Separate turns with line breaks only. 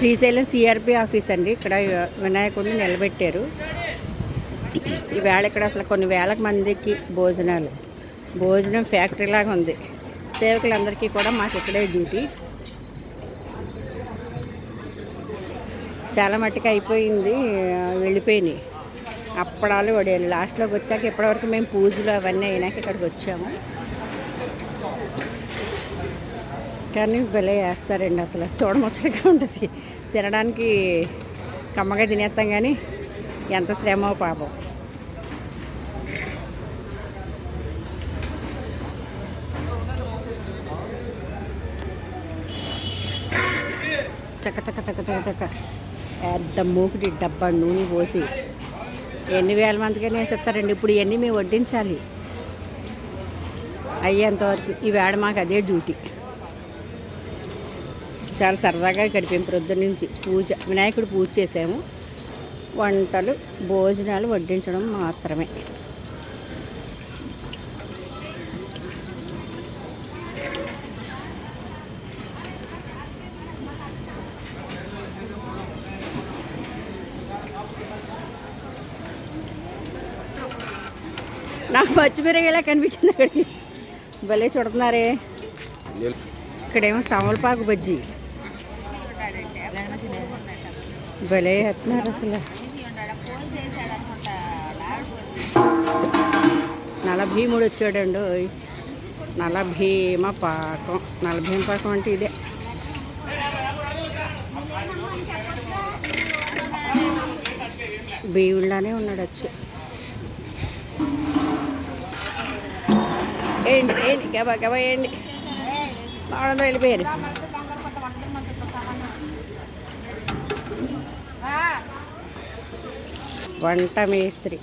Srisailam CRP office అండి. ఇక్కడ వినాయకుడిని నిలబెట్టారు. ఈవేళ ఇక్కడ అసలు కొన్ని వేల మందికి భోజనాలు. భోజనం ఫ్యాక్టరీ లాగా ఉంది. సేవకులందరికీ కూడా మాకు ఇక్కడే డ్యూటీ. చాలా మట్టుకు అయిపోయింది వెళ్ళిపోయినాయి. అప్పడాలు వడేయాలి లాస్ట్లోకి వచ్చాక ఇప్పటివరకు మేము పూజలు అవన్నీ అయినాక ఇక్కడికి వచ్చాము. కానీ భలే వేస్తారండి అసలు. చూడముచ్చటగా ఉంటుంది. తినడానికి కమ్మగా తినేస్తాం కానీ ఎంత శ్రమో పాపం. చక్క చక్క చక్క చక్క చక్క. పెద్ద మూకుడి డబ్బా నూనె పోసి ఎన్ని వేల మందికైనా వేసేస్తారండి. ఇప్పుడు ఇవన్నీ మేము వడ్డించాలి. అయ్యేంతవరకు ఈ వేడ మాకు అదే డ్యూటీ. చాలా సరదాగా గడిపాము ప్రొద్దున నుంచి. పూజ వినాయకుడు పూజ చేసాము. వంటలు భోజనాలు వడ్డించడం మాత్రమే. నాకు పచ్చిమిరగలా కనిపించింది అక్కడికి. భలే చూడుతున్నారే. ఇక్కడేమో తమలపాకు బజ్జీ. భలే ఎత్తున్నారు అసలు. నల భీముడు వచ్చాడండు నల భీమ పాకం నల భీమ పాకం అంటే ఇదే. భీముడిలానే ఉన్నాడు వచ్చి ఏంటి ఏంటి గబా గబా ఏంటి? వాళ్ళందరూ వెళ్ళిపోయారు. వంట మేస్త్రి.